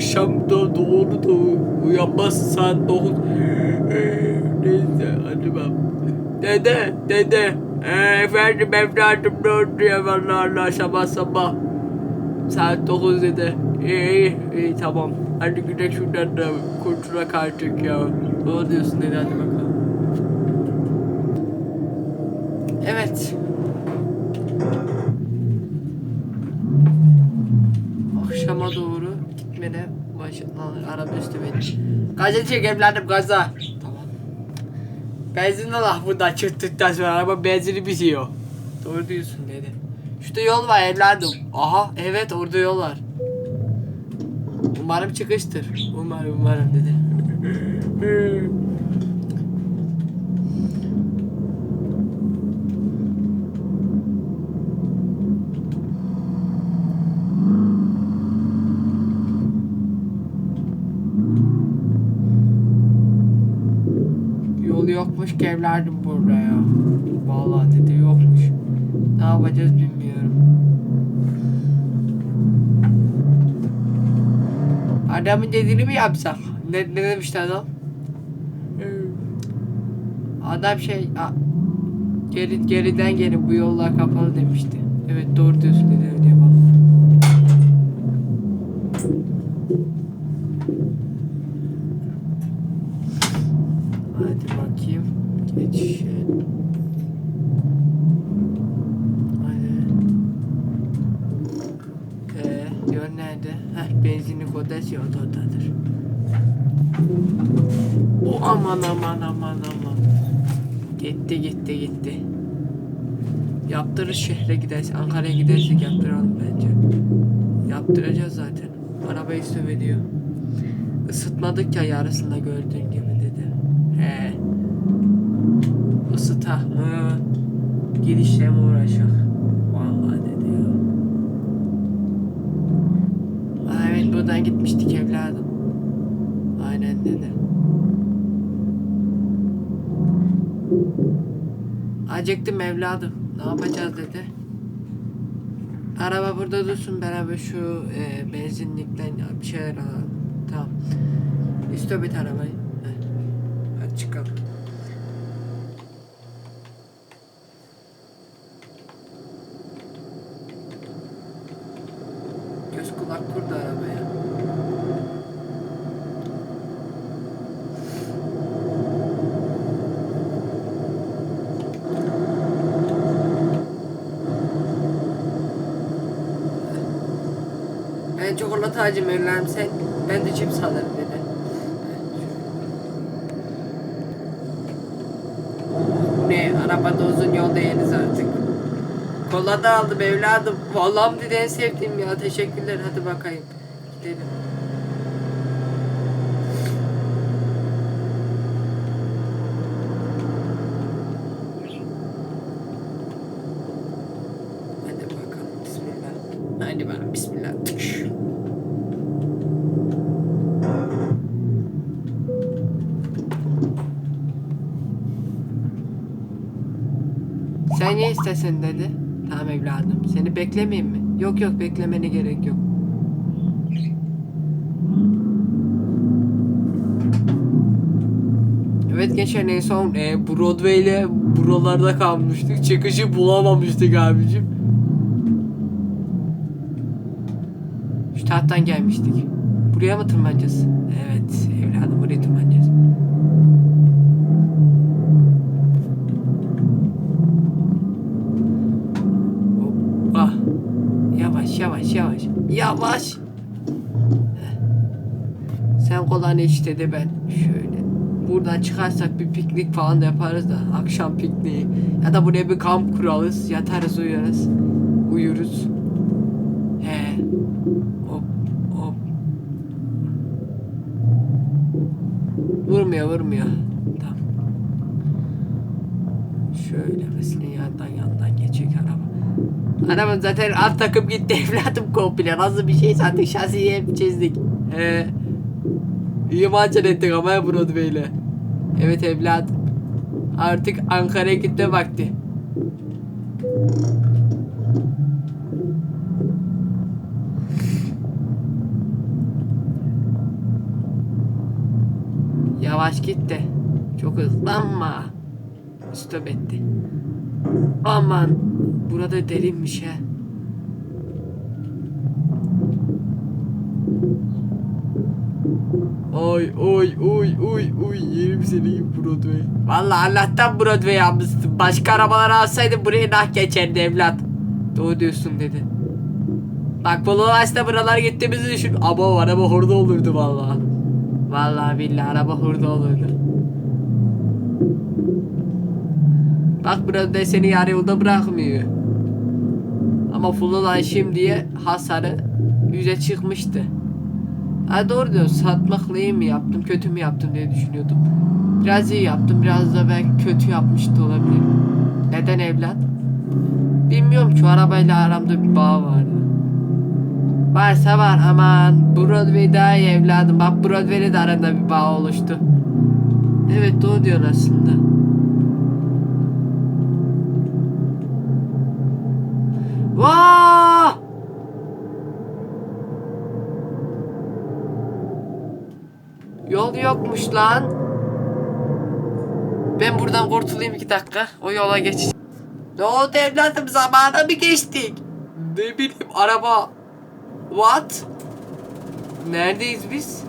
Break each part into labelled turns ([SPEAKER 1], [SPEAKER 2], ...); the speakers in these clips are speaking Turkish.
[SPEAKER 1] akşam da doğru da uyanmaz saat 9. Neyse hadi ben. Dede, dede. Ee, efendim evladım ne oldu ya vallahi Allah sabah sabah. Saat 9 dedi. İyi, iyi, tamam. Hadi gidelim şuradan da kurtulak artık ya. Ne diyorsun dedi hadi bakalım. Evet. Gitmene başlanır. Araba üstü beni. Gaza çek evladım gaza. Tamam. Benzin Allah burada çıktıktan sonra araba benzini bitiyor. Doğru diyorsun dedi. Şurada yol var evladım. Aha evet orada yol var. Umarım çıkıştır. Umarım umarım dedi. Yol yokmuş ki evladım burada ya. Vallahi dedi yokmuş. Ne yapacağız bilmiyorum. Adamın dediğini mi yapsak? Ne, ne demişti adam? Adam şey a, geri, geriden gelin bu yollar kapalı demişti. Evet doğru diyorsun dedi öyle yapalım. Hadi bakayım. Geç. Hadi. Ee, yol nerede? Heh, benzinlik odası yol oradadır. O aman aman aman aman. Gitti gitti gitti. Yaptırır şehre giderse, Ankara'ya gidersek yaptıralım bence. Yaptıracağız zaten. Arabayı söveliyor. Isıtmadık ya yarısında gördüğün gibi dedi. He. Isıta. Hı. Girişle mi uğraşak? Vallahi dedi ya. Aa, evet buradan gitmiştik evladım. Aynen dedi. Acıktım evladım. Ne yapacağız dedi. Araba burada dursun beraber şu e, benzinlikten bir şeyler alalım. Tamam. İstop et arabayı. Hadi çıkalım. Evladım sen. Ben de cips alırım dedi. Bu ne? Arabada uzun yol değiliz artık. Kola da aldım evladım. Vallahi dedi en sevdiğim ya. Teşekkürler. Hadi bakayım. Gidelim. Hadi bakalım. Bismillah. Hadi bakalım. Bismillah. Tıkş. İstersen dedi. Tamam evladım. Seni beklemeyeyim mi? Yok yok beklemene gerek yok. Evet geçen en son e, Broadway ile buralarda kalmıştık. Çıkışı bulamamıştık abicim. Şu tahttan gelmiştik. Buraya mı tırmanacağız? Evet evladım buraya tırmanacağız. Hoppa. Yavaş yavaş yavaş. Sen kolanı iç dedi ben. Şöyle. Buradan çıkarsak bir piknik falan da yaparız da. Akşam pikniği. Ya da buraya bir kamp kurarız. Yatarız uyarız. Uyuruz. He. Hop hop. Vurmuyor vurmuyor. Adamın zaten alt takım gitti evladım komple. Nasıl bir şey sattık şasiye hep çizdik. Ee, iyi maç ettik ama Broadway'le. Evet evladım. Artık Ankara'ya gitme vakti.
[SPEAKER 2] Yavaş git de. Çok hızlanma. Stop etti. Aman. Burada derinmiş ha.
[SPEAKER 1] Ay ay ay ay ay yerim seni Broadway.
[SPEAKER 2] Vallahi Allah'tan Broadway yapmışsın. Başka arabalar alsaydın buraya nah geçerdi evlat. Doğru diyorsun dedi. Bak Polo Ulaş'ta buralar gittiğimizi düşün. Ama araba hurda olurdu vallahi. Vallahi billahi araba hurda olurdu. Bak Broadway seni yarı yolda bırakmıyor. Ama Full şimdiye hasarı yüze çıkmıştı. Ha doğru diyorsun satmakla iyi mi yaptım kötü mü yaptım diye düşünüyordum. Biraz iyi yaptım biraz da belki kötü yapmış da olabilirim. Neden evlat? Bilmiyorum o arabayla aramda bir bağ vardı. Varsa var aman Broadway daha iyi evladım bak Broadway'le de aranda bir bağ oluştu. Evet doğru diyorsun aslında. Vaa! Yol yokmuş lan. Ben buradan kurtulayım iki dakika. O yola geç. Ne oldu evladım zamana mı geçtik?
[SPEAKER 1] Ne bileyim araba.
[SPEAKER 2] What? Neredeyiz biz?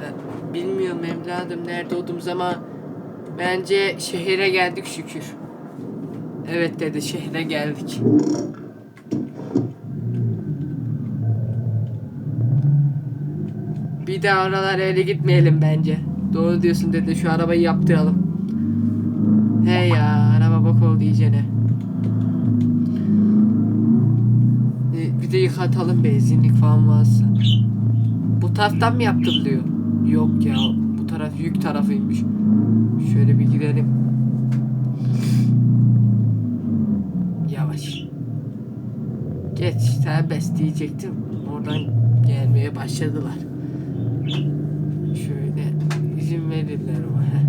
[SPEAKER 2] Ha, Bilmiyorum evladım nerede olduğumuz ama bence şehire geldik şükür. Evet dedi şehre geldik. Daha oralara öyle gitmeyelim bence. Doğru diyorsun dedi şu arabayı yaptıralım. He ya araba bok oldu iyicene. E, Bir de yıkatalım benzinlik falan varsa. Bu taraftan mı yaptırılıyor? Yok ya bu taraf yük tarafıymış. Şöyle bir gidelim. Yavaş. Geç serbest diyecektim. Oradan gelmeye başladılar. Şöyle heh.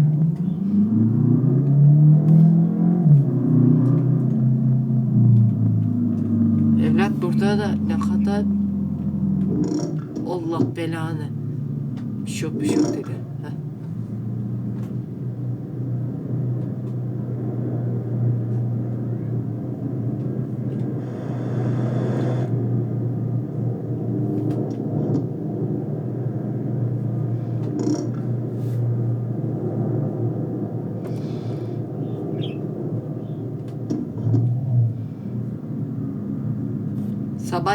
[SPEAKER 2] Evlat burada da ne kadar Allah belanı. Şey yok dedi. Heh.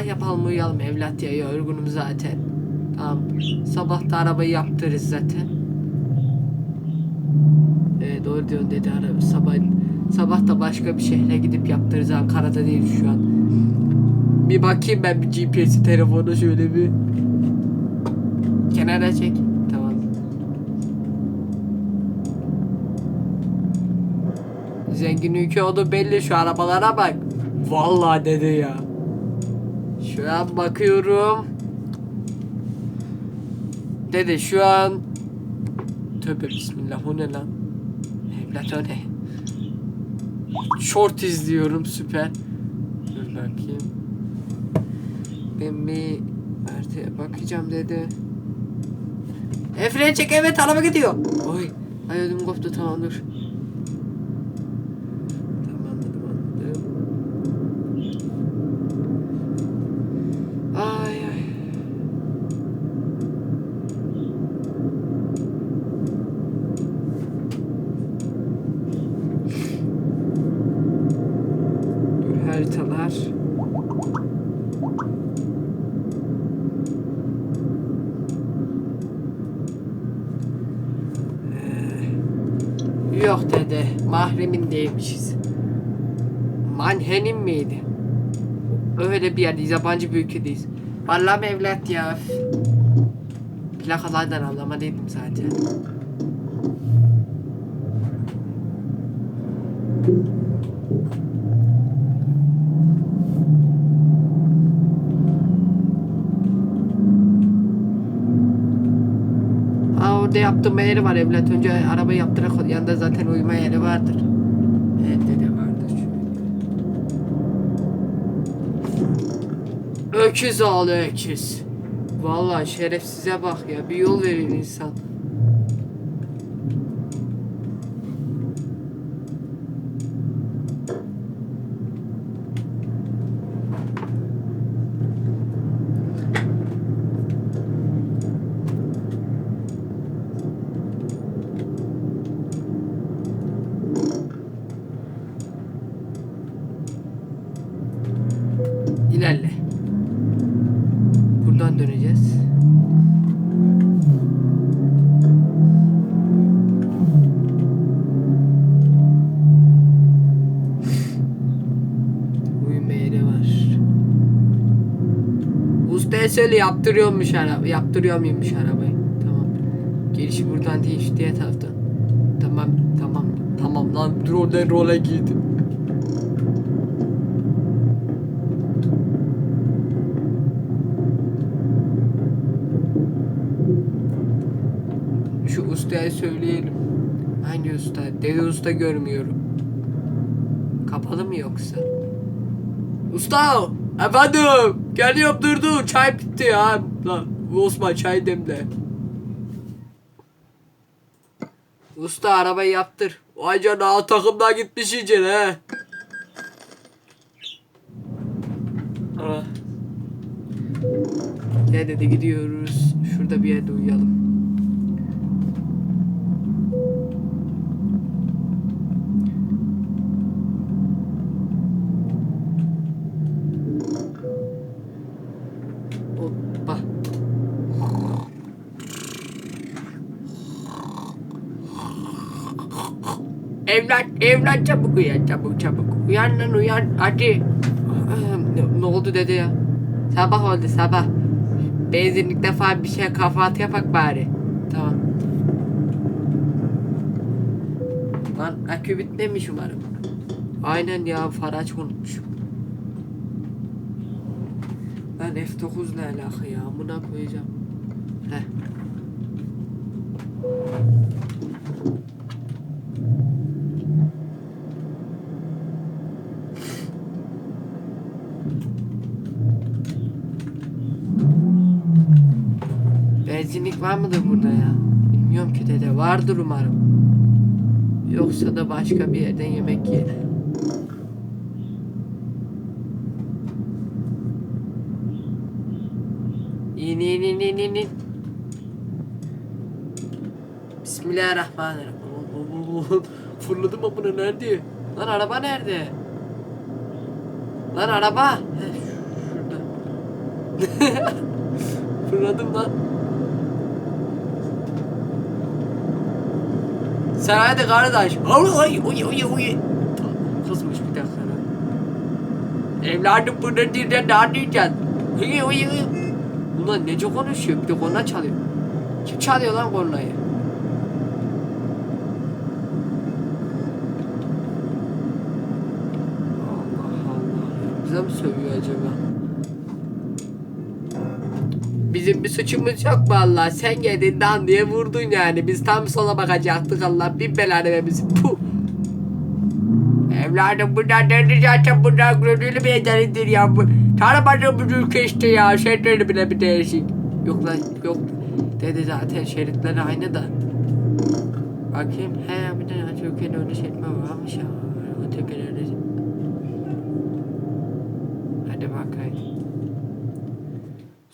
[SPEAKER 2] Sabah yapalım uyuyalım evlat ya yorgunum zaten. Tamam. Sabah da arabayı yaptırırız zaten. Ee, doğru diyorsun dedi araba. Sabah, sabah da başka bir şehre gidip yaptırırız. Ankara'da değil şu an.
[SPEAKER 1] Bir bakayım ben bir GPS'i telefona şöyle bir.
[SPEAKER 2] Kenara çek. Tamam. Zengin ülke oldu belli şu arabalara bak.
[SPEAKER 1] Vallahi dede ya.
[SPEAKER 2] Şu an bakıyorum. Dede şu an Tövbe bismillah o ne lan? Evlat o ne? Short izliyorum süper. Dur bakayım. Ben bir haritaya bakacağım dedi. E fren çek evet araba gidiyor. Oy. Ay ödüm koptu tamam dur. Tamam anladım anladım. Ay ay. Dur, Haritalar. Ee, Yok dede, mahremin değilmişiz. Manhenim miydi? Öyle bir yerdeyiz, yabancı bir ülkedeyiz. Vallahi evlat ya. Plakalardan anlamalıydım zaten. Aa orada yaptırma yeri var evlat. Önce arabayı yaptırak yanında zaten uyuma yeri vardır. Evet dede vardır. Öküz oğlu öküz. Vallahi şerefsize bak ya bir yol verir insan. Söyle yaptırıyormuş araba. Yaptırıyor muymuş arabayı? Tamam. Girişi buradan değil şu diğer taraftan. Tamam tamam tamam lan rolden role girdim. Şu ustaya söyleyelim. Hangi usta? Dede usta görmüyorum. Kapalı mı yoksa? Usta! Efendim! Geliyorum dur dur. Çay bitti ya. Lan Osman çay demle. Usta arabayı yaptır. Vay canına takımdan gitmiş iyice he. Ah. Ne dedi gidiyoruz. Şurada bir yerde uyuyalım. Hoppa. Evlat, evlat çabuk uyan, çabuk çabuk. Uyan lan uyan, hadi. Ne, ne oldu dede ya? Sabah oldu sabah. Benzinlikte falan bir şey kahvaltı yapak bari. Tamam. Lan akü bitmemiş umarım. Aynen ya faraç unutmuşum. Lan F9 ne alaka ya? Buna koyacağım. Heh. Benzinlik var mıdır burada ya? Bilmiyorum ki dede. Vardır umarım. Yoksa da başka bir yerden yemek yiyelim. İn in in in in in. Bismillahirrahmanirrahim.
[SPEAKER 1] Fırladım amına nerede?
[SPEAKER 2] Lan araba nerede? Lan araba. Fırladım lan. Sen hadi kardeş. Oy oy oy oy. Kızmış bir dakika. Evladım bu nedir de ne anlayacaksın? Oy oy oy. Ulan nece konuşuyor bir de korna çalıyor. Kim çalıyor lan kornayı? Allah Allah. Bize mi sövüyor acaba? Bizim bir suçumuz yok vallahi. Sen geldin dan diye vurdun yani. Biz tam sola bakacaktık Allah bir belanı vermesin. Puh. Evladım bunlar nerede zaten bunlar gönüllü bir ederidir ya. Bu tanımadığımız ülke işte ya. Şeritleri bile bir değişik. Yok lan yok. Dedi zaten şeritler aynı da. Bakayım. He bir tane Türkiye'nin öyle şeritme varmış ya. Ötekilerde. Hadi bakayım.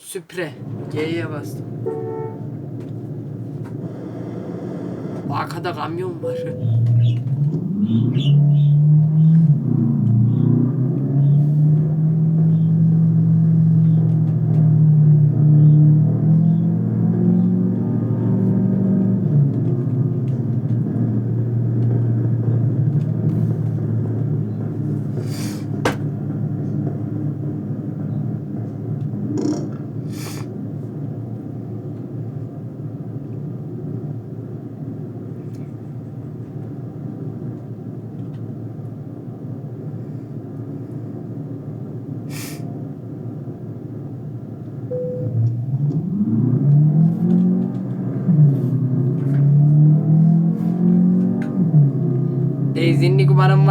[SPEAKER 2] Süpre. G'ye bastım. Arkada kamyon var.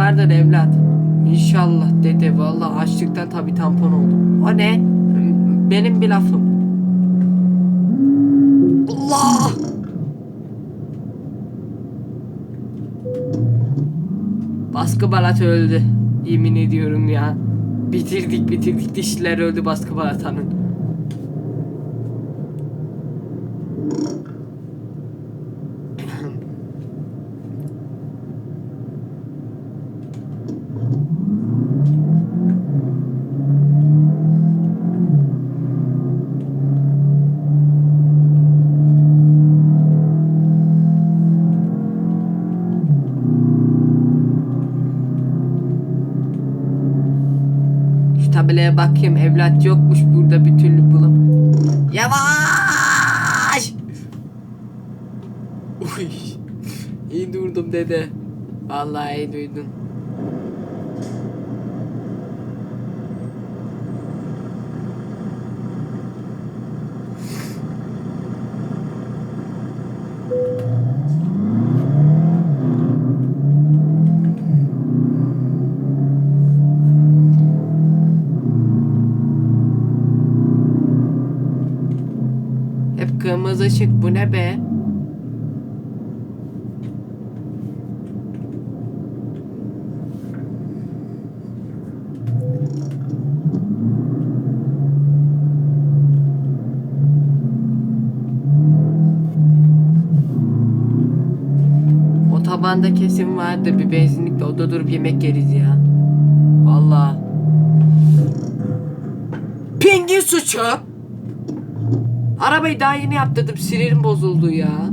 [SPEAKER 2] Vardır evlat. İnşallah dede vallahi açlıktan tabi tampon oldum. O ne? Benim bir lafım. Allah! Baskı balat öldü. Yemin ediyorum ya. Bitirdik bitirdik dişler öldü baskı balatanın. Bakayım evlat yokmuş burada bir türlü bulam. Yavaş!
[SPEAKER 1] Uy. İyi durdum dede.
[SPEAKER 2] Vallahi iyi duydun. Bu ne be? Otobanda kesin vardır bir benzinlikte orada durup yemek yeriz ya. Vallahi. Pingin suçu. Arabayı daha yeni yaptırdım sinirim bozuldu ya.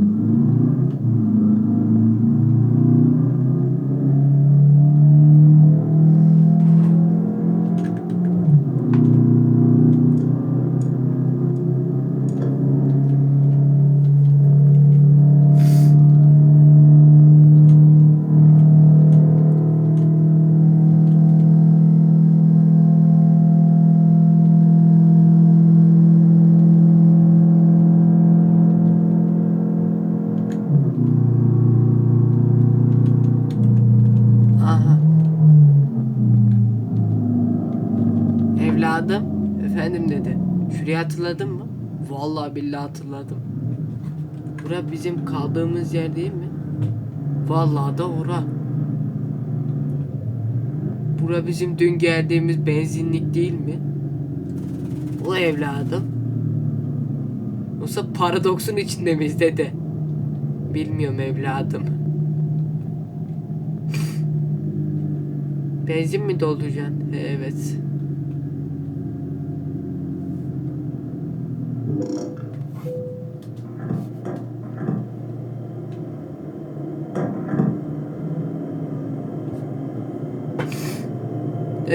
[SPEAKER 2] Hatırladım. Bura bizim kaldığımız yer değil mi? Vallahi da ora. Bura bizim dün geldiğimiz benzinlik değil mi? O evladım. Yoksa paradoksun içinde miyiz dede? Bilmiyorum evladım. Benzin mi dolduracaksın? Evet.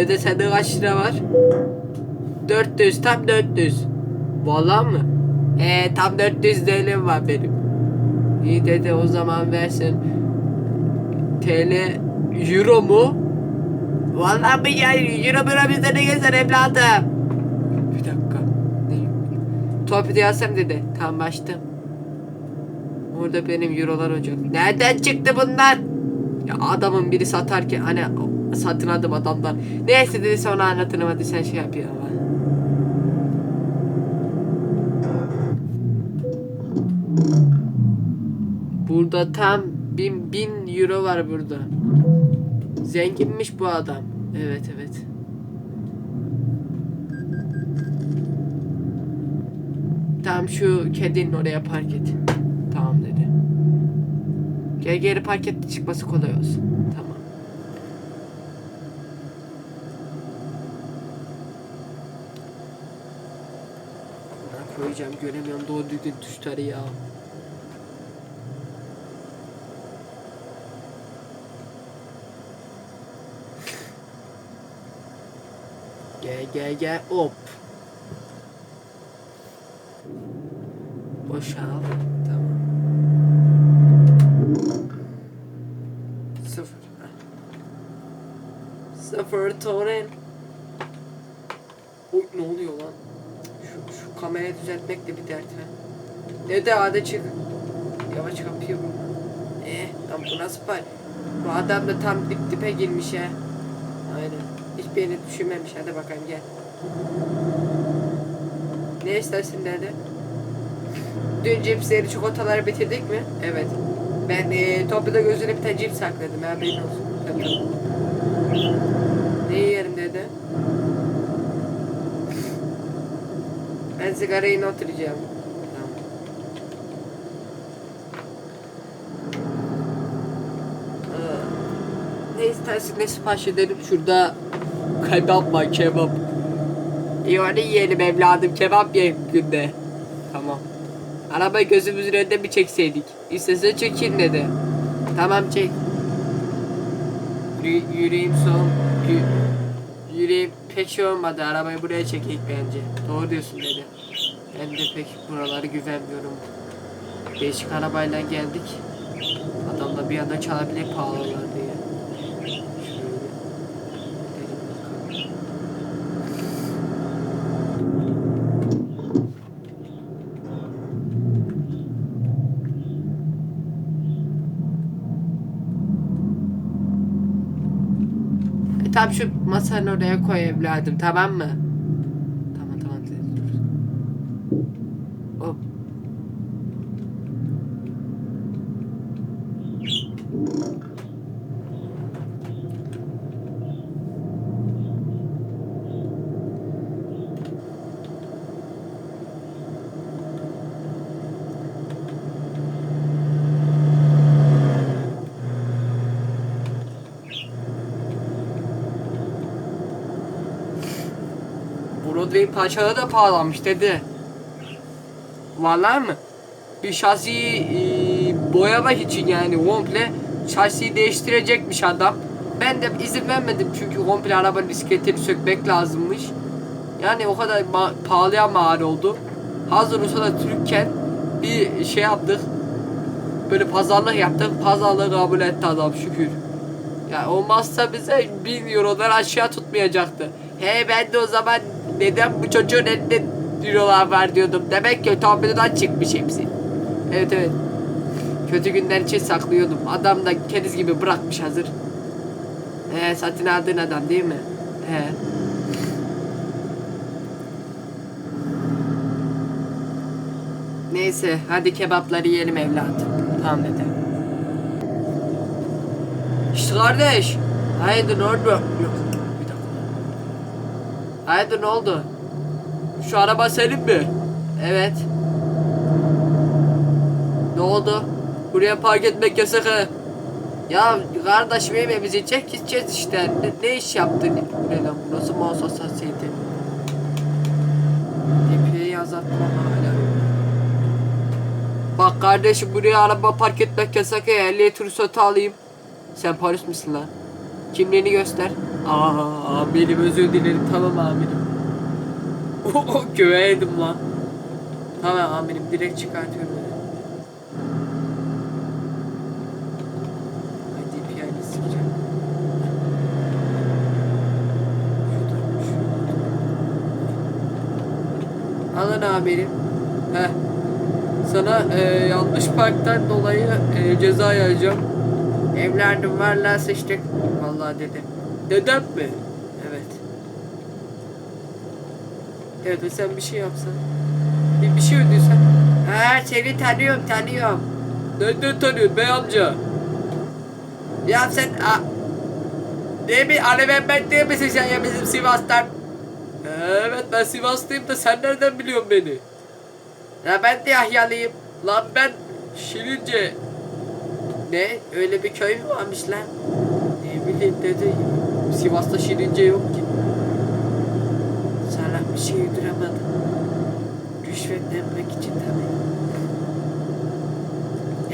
[SPEAKER 2] Dede sende kaç lira var? 400 tam 400. Valla mı? Ee tam 400 TL var benim. İyi dede o zaman versin. TL Euro mu? Vallahi mi ya Euro bura bizde ne gezer evladım? Bir dakika. Ne? Torpido yazsam dedi. Tamam açtım. Orada benim eurolar olacak. Nereden çıktı bunlar? Ya adamın biri satarken hani satın aldım adamlar. Neyse dedi sonra anlatırım hadi sen şey yap ya. Burada tam bin, bin euro var burada. Zenginmiş bu adam. Evet evet. Tamam şu kedinin oraya park et. Tamam dedi. Gel geri park et çıkması kolay olsun. Koyacağım göremiyorum doğru düzgün tuşları ya. Gel gel gel hop. Boşal. Tamam. Sıfır. Sıfır toren. Oy ne oluyor lan? Şu kamerayı düzeltmek de bir dert ha. Dede hadi çık. Yavaş kapıyor bu. Eh lan bu nasıl pay? Bu adam da tam dip dipe girmiş ha. Aynen. Hiçbir yerini düşünmemiş. Hadi bakalım gel. Ne istersin dedi. Dün cipsleri, çikolataları bitirdik mi? Evet. Ben e, Toplu'da gözüne bir tane cips sakladım. Haberin olsun. Tabii. tabii. Ne yerim dedi. Ben sigarayı not edeceğim. Ee, ne istersin ne sipariş edelim şurada kebap var kebap. Onu yiyelim evladım kebap yiyelim günde. Tamam. Arabayı gözümüzün önünde mi çekseydik? İstese çekin dedi. Tamam çek. Yürü, yüreğim son. Yü, yüreğim pek şey olmadı. Arabayı buraya çekeyim bence. Doğru diyorsun dedi. Ben de pek buraları güvenmiyorum. Değişik arabayla geldik. Adam da bir anda çalabilir pahalılar diye. E, tamam şu masanın oraya koy evladım tamam mı? Tamam tamam. Hop. Broadway parçaları da pahalanmış dedi. Vallahi mı? Bir şasiyi e, boyamak için yani komple şasiyi değiştirecekmiş adam. Ben de izin vermedim çünkü komple arabanın iskeletini sökmek lazımmış. Yani o kadar ma- pahalıya mal oldu. Hazır olsa da Türkken bir şey yaptık. Böyle pazarlık yaptık. Pazarlığı kabul etti adam şükür. Ya olmazsa bize 1000 eurodan aşağı tutmayacaktı. He ben de o zaman neden bu çocuğun elinde eurolar var diyordum. Demek ki tahmininden çıkmış hepsi. Evet evet. Kötü günler için saklıyordum. Adam da kediz gibi bırakmış hazır. He satın aldığın adam değil mi? He. Neyse hadi kebapları yiyelim evladım. Tamam dede. İşte kardeş. Haydi ne oldu? Yok. Haydi ne oldu? Şu araba senin mi? Evet. Ne oldu? Buraya park etmek yasak ha. Ya kardeşim evimizi çek gideceğiz işte. Ne, ne iş yaptın? Bu ne lan? Nasıl mouse hassasiyeti? Epey azaltma hala. Bak kardeşim buraya araba park etmek yasak ya. Ehliyet ruhsatı alayım. Sen polis misin lan? Kimliğini göster. Aa amirim özür dilerim tamam amirim. Oh güveydim lan. Tamam amirim direkt çıkartıyorum. öyle. Ay DPI'ni sikeceğim. Alın amirim. Heh. Sana e, yanlış parktan dolayı e, ceza yazacağım. Evladım varla sıçtık. Vallahi dedi. Dedem mi? Evet. Dede sen bir şey yapsan. Bir, bir şey ödüyorsan. Ha seni tanıyorum tanıyorum. Nereden tanıyorsun bey amca? Ya sen a, değil mi? Ali Mehmet değil misin sen ya bizim Sivas'tan? Evet ben Sivaslıyım da sen nereden biliyorsun beni? Ya ben de Yahyalıyım. Lan ben Şirince. Ne? Öyle bir köy mü varmış lan? Ne bileyim dedi. Sivas'ta Şirince yok ki. Salak bir şey uyduramadım. Rüşvetlenmek için tabii.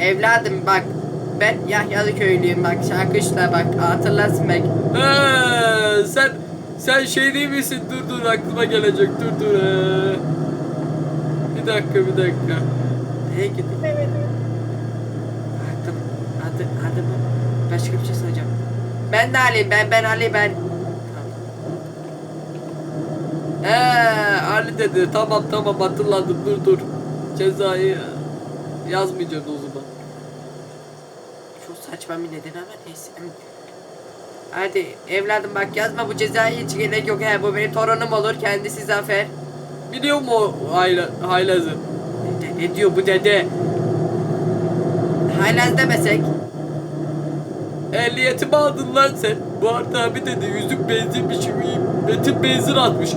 [SPEAKER 2] Evladım bak. Ben Yahyalı köylüyüm bak. Şarkışla bak. Hatırlasın bak. He, sen sen şey değil misin? Dur dur aklıma gelecek. Dur dur. He. Bir dakika bir dakika. Neye gideyim? Evet evet. Adım, adı, adımı başka bir şey söyleyeceğim. Ben de Ali, ben ben Ali ben. Eee Ali dedi. Tamam tamam hatırladım dur dur. Cezayı yazmayacağım o zaman. Çok saçma bir neden ama neyse. Hadi evladım bak yazma bu cezayı hiç gerek yok. He, bu benim torunum olur kendisi Zafer. Biliyor mu o hayla, haylazı? Ne, ne diyor bu dede? Haylaz demesek. Ehliyetimi aldın lan sen. Bu arada abi dedi yüzük benzinmiş. Metin benzin atmış.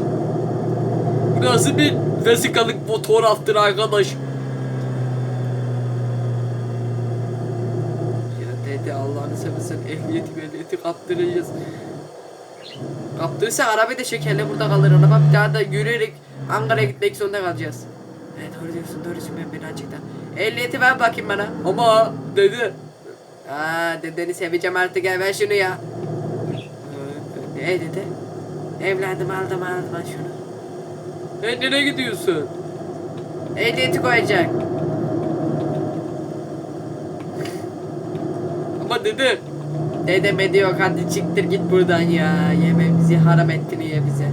[SPEAKER 2] Bu nasıl bir vesikalık fotoğraftır arkadaş? Ya dede Allah'ını seversen ehliyeti ehliyeti kaptıracağız. Kaptırırsa arabayı da şekerle burada kalır araba bir daha da yürüyerek Ankara'ya gitmek zorunda kalacağız. Evet doğru diyorsun doğru diyorsun ben birazcık da. Ehliyeti ver bakayım bana. Ama dedi. Aa dedeni seveceğim artık gel ver şunu ya. Ee, Ne dedi? Evladım aldım aldım al şunu.
[SPEAKER 1] Hey nereye gidiyorsun?
[SPEAKER 2] Ehliyeti koyacak.
[SPEAKER 1] Ama dede.
[SPEAKER 2] Ne demedi yok hadi çıktır git buradan ya. Yeme bizi haram ettiriyor bize.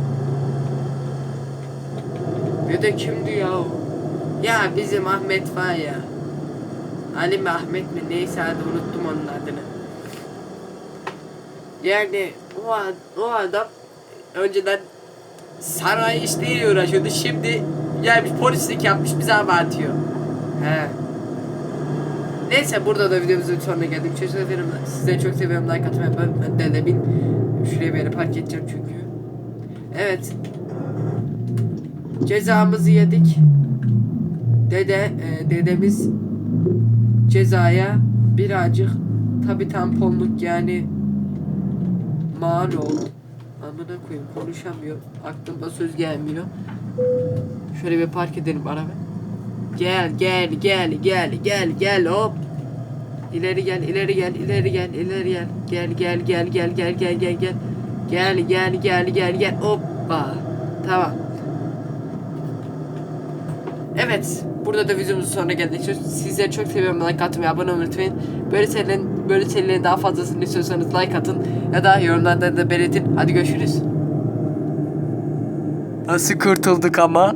[SPEAKER 2] Ne de kimdi ya o? Ya bizim Ahmet var ya. Ali mi Ahmet mi neyse hadi unuttum onun adını. Yani o, ad- o adam önceden saray işleriyle uğraşıyordu. Şimdi gelmiş polislik yapmış bize hava atıyor. He. Neyse burada da videomuzun sonuna geldik. Çok seviyorum. Size çok seviyorum. Like atmayı unutmayın. Ben de bin. Şuraya bir park edeceğim çünkü. Evet. Cezamızı yedik. Dede, e, dedemiz cezaya birazcık tabi tamponluk yani mal oldu. Amına koyayım konuşamıyorum. Aklımda söz gelmiyor. Şöyle bir park edelim araba. Gel gel gel gel gel gel hop. İleri gel ileri gel ileri gel ileri gel. Gel gel gel gel gel gel gel gel. Gel gel gel gel gel hoppa. Tamam. Evet. Burada da videomuzun sonuna geldik. Sizleri çok seviyorum. Like atmayı, abone olmayı unutmayın. Böyle serilerin, böyle serilerin daha fazlasını istiyorsanız like atın. Ya da yorumlarda da belirtin. Hadi görüşürüz.
[SPEAKER 1] Nasıl kurtulduk ama?